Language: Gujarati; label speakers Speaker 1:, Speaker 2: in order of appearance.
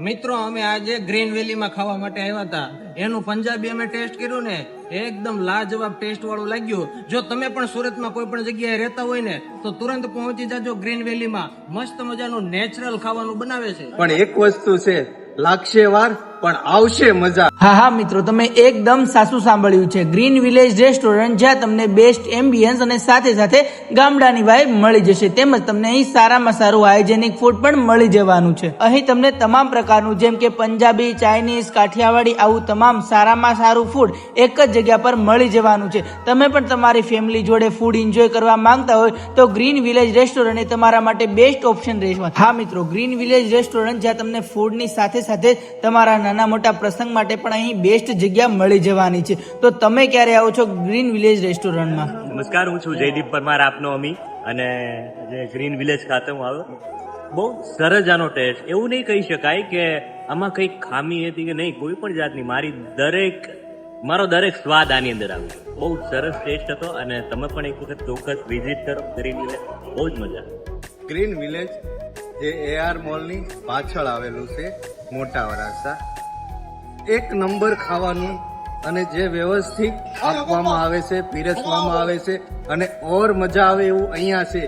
Speaker 1: મિત્રો, અમે આજે ગ્રીન વેલીમાં ખાવા માટે આવ્યા હતા. એનું પંજાબી અમે ટેસ્ટ કર્યું ને, એકદમ લાજવાબ ટેસ્ટ વાળું લાગ્યું. જો તમે પણ સુરતમાં કોઈ પણ જગ્યાએ રહેતા હોય ને, તો તુરંત પહોંચી જાજો ગ્રીન વેલીમાં. મસ્ત મજાનું નેચરલ ખાવાનું બનાવે છે.
Speaker 2: પણ એક વસ્તુ છે, લાગશે વાર પણ આવશે મજા.
Speaker 3: હા હા, મિત્રો, તમે એકદમ સાચું સાંભળ્યું છે. ગ્રીન વિલેજ રેસ્ટોરન્ટ જ્યાં તમને બેસ્ટ એમ્બિયન્સ અને સાથે સાથે ગામડાની વાઇબ મળી જશે. તેમજ તમને અહીં સારામાં સારું હાઇજેનિક ફૂડ પણ મળી જવાનું છે. અહીં તમને તમામ પ્રકારનું, જેમ કે પંજાબી ચાઇનીઝ કાઠિયાવાડી, આવું તમામ સારામાં સારું ફૂડ એક જ જગ્યા પર મળી જવાનું છે. તમે પણ તમારી ફેમિલી જોડે ફૂડ એન્જોય કરવા માંગતા હોય, તો ગ્રીન વિલેજ રેસ્ટોરન્ટ એ તમારા માટે બેસ્ટ ઓપ્શન રહેશે. હા, મિત્રો ગ્રીન વિલેજ રેસ્ટોરન્ટ જ્યાં તમને ફૂડની સાથે સાથે તમારા નાના મોટા પ્રસંગ માટે પણ અહીં બેસ્ટ જગ્યા મળી જવાની છે. તો તમે ક્યારે આવો છો ગ્રીન વિલેજ રેસ્ટોરન્ટમાં?
Speaker 4: નમસ્કાર હું છું જયદીપ પરમાર આપનો અમી. અને જે ગ્રીન વિલેજ ખાતે હું આવ્યો. બહુ સરસ આનો ટેસ્ટ એવું નહીં કહી શકાય કે આમાં કંઈક ખામી હતી કે નહીં કોઈ પણ જાતની. મારી દરેક મારો દરેક સ્વાદ આની અંદર આવ્યો બહુ સરસ ટેસ્ટ હતો અને તમે પણ એક વખત ચોક્કસ વિઝિટ કરો ગ્રીન વિલેજ. બહુ જ મજા
Speaker 2: ગ્રીન વિલેજ જે એઆર મોલની પાછળ આવેલું છે મોટા વરાસા એક નંબર ખાવાનું અને જે વ્યવસ્થિત આપવામાં આવે છે, પીરસવામાં આવે છે અને ઓર મજા આવે એવું અહીંયા છે.